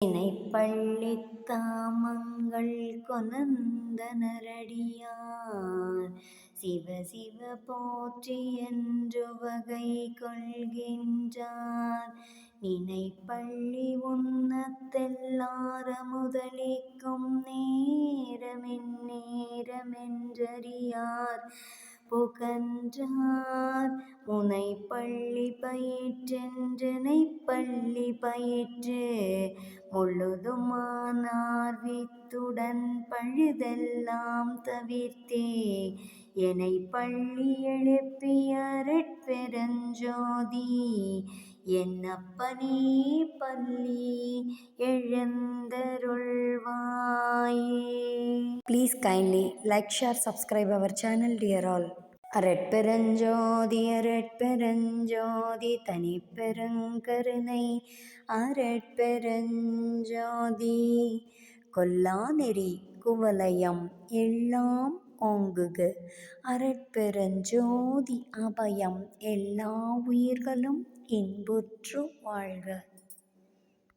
இணை பள்ளி தாமங்கள் கொணர்ந்தனரடியார் சிவ சிவ போற்றி என்று வகை கொள்கின்றார். நினை பள்ளி உண்ணத்தெல்லார முதலிக்கும் நேரமென் நேரமென்றறியார். புகன்றார் முனை பள்ளி முனைப்பள்ளி பயிற்றென்றெனைப்பள்ளி பயிற்று முழுதுமானார் வித்துடன் பழுதெல்லாம் தவிர்த்தே என்னை பள்ளி எழுப்பிய பெருஞ்சோதி என்னப்பனே பள்ளி எழுந்தருள்வாயே. Please kindly like share subscribe our channel dear all அரட்பெருஞ்சோதி அரட்பெருஞ்சோதி தனிப்பெருங்கருணை அரட்பெருஞ்சோதி கொல்லாநெறி குவலயம் எல்லாம் ஓங்குக அரட்பெருஞ்சோதி அபயம் எல்லா உயிர்களும் இன்புற்று வாழ்க.